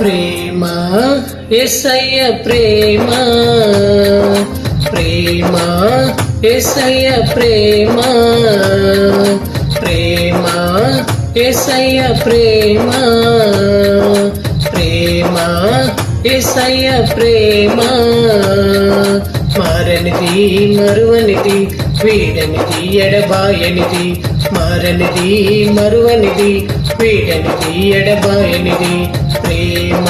ప్రేమ ఎసయ్య ప్రేమ. ప్రేమ ఎసయ్య ప్రేమ. ప్రేమ ఎసయ్య ప్రేమ. ప్రేమ ఎసయ్య ప్రేమ. మారనిది మరువనిది వీడనిది ఎడబాయనిది మారనిది మరువనిది వీడనిది ఎడబాయనిది ప్రేమ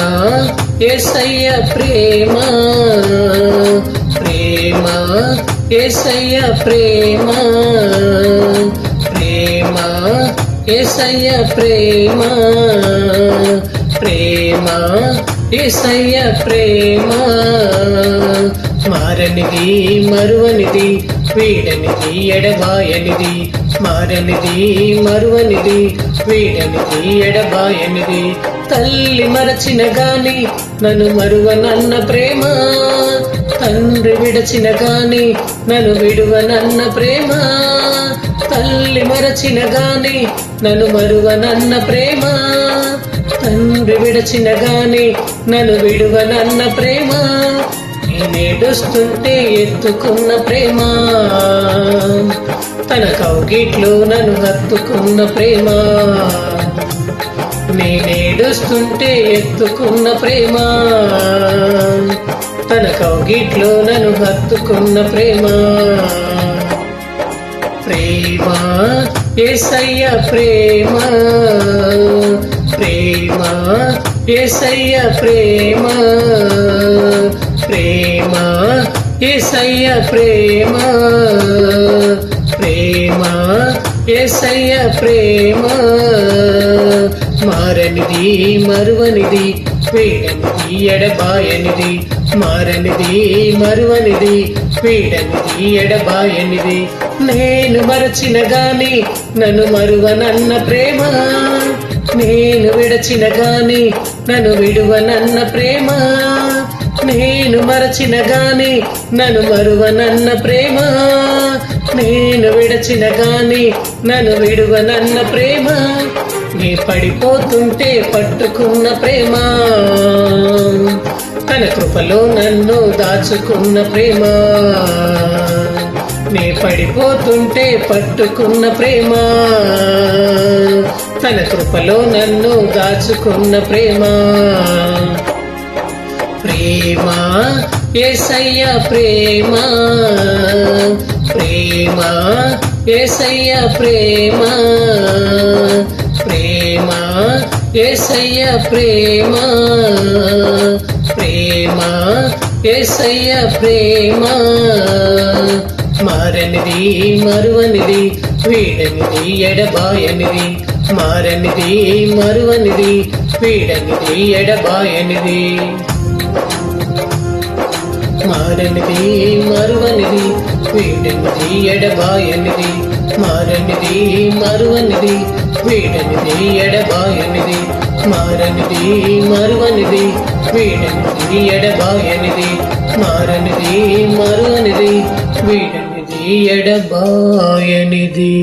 ఎసయ్య ప్రేమ ప్రేమ ఎసయ్య ప్రేమ ప్రేమ ఎసయ్య ప్రేమ ప్రేమ ఎసయ్య ప్రేమ మారనిది మరువనిది వీడనిది ఎడబాయనిది మారనిది మరువనిది వీడనిది ఎడబాయనిది తల్లి మరచిన గాని నన్ను మరువనన్న ప్రేమ. తండ్రి విడచిన గాని నన్ను విడువనన్న ప్రేమ. తల్లి మరచిన గాని నన్ను మరువనన్న ప్రేమ. తండ్రి విడచిన గాని నన్ను విడువనన్న ప్రేమ. ఏడుస్తుంటే ఎత్తుకున్న ప్రేమ. తన కౌగిట్లో నన్ను హత్తుకున్న ప్రేమ. నేనేడుస్తుంటే ఎత్తుకున్న ప్రేమ. తన కౌగిట్లో నన్ను హత్తుకున్న ప్రేమ. ప్రేమ ఏసయ్య ప్రేమ. ప్రేమ ఏసయ్య ప్రేమ. ప్రేమ ఏసయ్య ప్రేమ. ప్రేమ ఏసయ్య ప్రేమ. మారనిది మరువనిది వీడనిది ఎడబాయనిది. మారనిది మరువనిది వీడనిది ఎడబాయనిది. నేను మరచిన గాని నన్ను మరువనన్న ప్రేమ. నేను విడచిన గాని నన్ను విడువనన్న ప్రేమ. నేను మరచిన గాని నన్ను మరువనన్న ప్రేమ. నేను విడచిన గాని నన్ను విడువనన్న ప్రేమ. నీ పడిపోతుంటే పట్టుకున్న ప్రేమ. తన కృపలో నన్ను దాచుకున్న ప్రేమ. నీ పడిపోతుంటే పట్టుకున్న ప్రేమ. తన కృపలో నన్ను దాచుకున్న ప్రేమ. ప్రేమ ఏసయ్య ప్రేమ. ప్రేమ ఏసయ్య ప్రేమ. ప్రేమ ఏసయ్య ప్రేమ. ప్రేమ ఏసయ్య ప్రేమ. మారనిది మరువనిది వీడనిది ఎడబాయనిది. మారనిది మరువనిది వీడనిది ఎడబాయనిది. మారనిది మరువనిది వీటనిది ఎడబాయనిది. మారనిది మరువనిది వీటనిది ఎడబాయనిది. మారనిది మరువనిది వీటనిది ఎడబాయనిది. మారనిది మరువనిది వీటనిది ఎడబాయనిది.